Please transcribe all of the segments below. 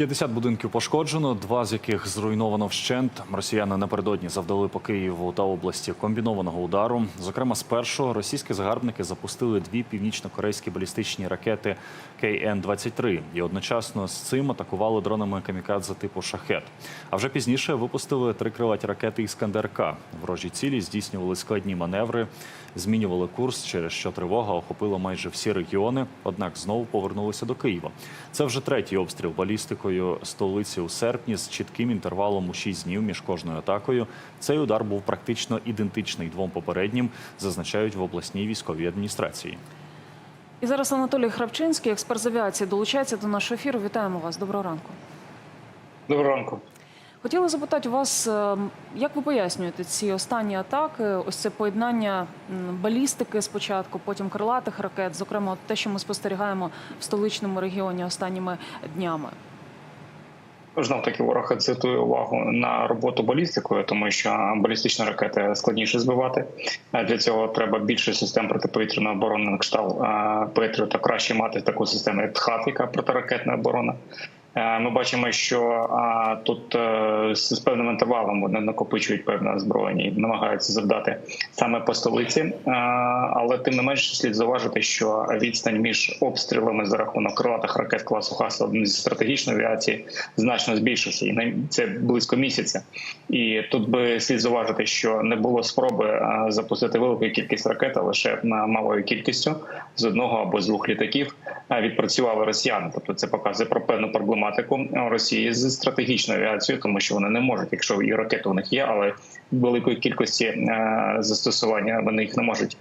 50 будинків пошкоджено, два з яких зруйновано вщент. Росіяни напередодні завдали по Києву та області комбінованого удару. Зокрема, спершу російські загарбники запустили дві північно-корейські балістичні ракети КН-23 і одночасно з цим атакували дронами камікадзе типу шахет. А вже пізніше випустили три крилаті ракети Іскандер-К. Ворожі цілі здійснювали складні маневри, змінювали курс, через що тривога охопила майже всі регіони. Однак знову повернулися до Києва. Це вже третій обстріл балістикою столиці у серпні з чітким інтервалом у 6 днів між кожною атакою. Цей удар був практично ідентичний двом попереднім, зазначають в обласній військовій адміністрації. І зараз Анатолій Хравчинський, експерт з авіації, долучається до нашого ефіру. Вітаємо вас. Доброго ранку. Доброго ранку. Хотіла запитати у вас, е, як ви пояснюєте ці останні атаки? Ось це поєднання балістики спочатку, потім крилатих ракет, зокрема, те, що ми спостерігаємо в столичному регіоні останніми днями. Знов таки ворог акцентує увагу на роботу балістикою, тому що балістичні ракети складніше збивати. Для цього треба більше систем протиповітряної оборони на кшталт Петріота. Краще мати таку систему, як ТХАТ, яка протиракетна оборона. Е, Ми бачимо, що тут е, з певним інтервалом вони накопичують певне озброєння і намагаються завдати саме по столиці. Е, Але тим не менше слід зауважити, що відстань між обстрілами за рахунок крилатих ракет класу Хаса зі стратегічної авіації значно збільшився, і це близько місяця. І тут би слід зауважити, що не було спроби запустити велику кількість ракет, а лише малою кількістю з одного або з двох літаків відпрацювали росіяни. Тобто це показує про певну проблематику Росії з стратегічною авіацією, тому що вони не можуть, якщо і ракети у них є, але великої кількості е, застосування вони їх не можуть.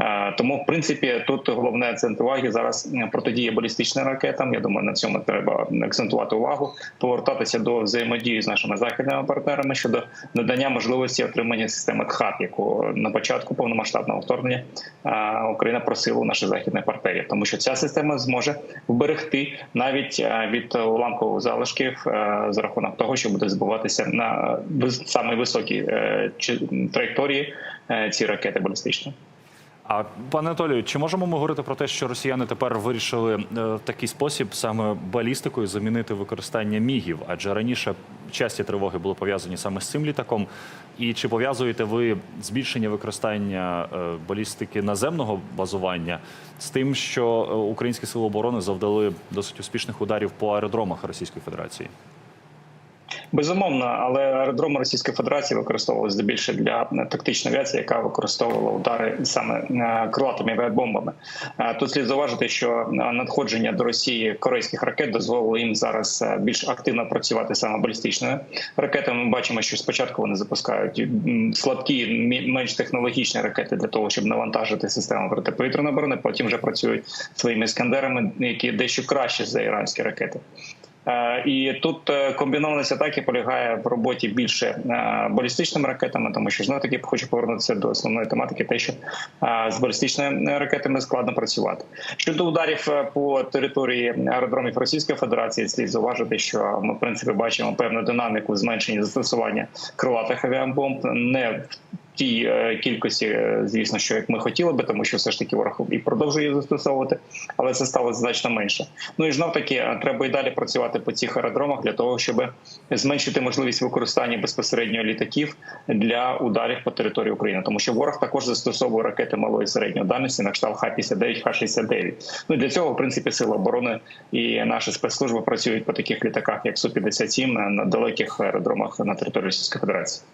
Е, Тому, в принципі, тут головне акцент уваги зараз е, протидія балістичним ракетам. Я думаю, на цьому треба акцентувати увагу, повертатися до взаємодії з нашими західними партнерами щодо надання можливості отримання системи ТХАТ, яку на початку повномасштабного вторгнення е, Україна просила у наших західних партнерів, тому що ця система зможе вберегти навіть е, від уламкових залишків е, за рахунок того, що буде збуватися на вис- саме високій е, траєкторії е, ці ракети балістичні. А пане Анатолію, чи можемо ми говорити про те, що росіяни тепер вирішили е, в такий спосіб саме балістикою замінити використання мігів? Адже раніше часті тривоги були пов'язані саме з цим літаком. І чи пов'язуєте ви збільшення використання е, балістики наземного базування з тим, що е, українські сили оборони завдали досить успішних ударів по аеродромах Російської Федерації? Безумовно, але аеродроми Російської Федерації використовували здебільшого для тактичної авіації, яка використовувала удари саме е, крилатими авіабомбами. Е, Тут слід зауважити, що е, надходження до Росії корейських ракет дозволило їм зараз е, більш активно працювати саме балістичною ракетами. Ми бачимо, що спочатку вони запускають слабкі, менш технологічні ракети для того, щоб навантажити систему протиповітряної оборони. Потім вже працюють своїми іскандерами, які дещо краще за іранські ракети. Е, І тут е, комбінованість атаки полягає в роботі більше е, балістичними ракетами, тому що знову таки хочу повернутися до основної тематики, те, що з балістичними ракетами складно працювати. Щодо ударів по території аеродромів Російської Федерації, слід зауважити, що ми в принципі бачимо певну динаміку зменшення застосування крилатих авіабомб не тій е, кількості, е, звісно, що як ми хотіли би, тому що все ж таки ворог і продовжує застосовувати, але це стало значно менше. Ну і знов таки е, треба і далі працювати по цих аеродромах для того, щоб зменшити можливість використання безпосередньо літаків для ударів по території України, тому що ворог також застосовує ракети малої середньої дальності на кшталт Х-59, Х-69. Ну для цього, в принципі, сили оборони і наші спецслужби працюють по таких літаках, як Су-57 на далеких аеродромах на території Російської Федерації.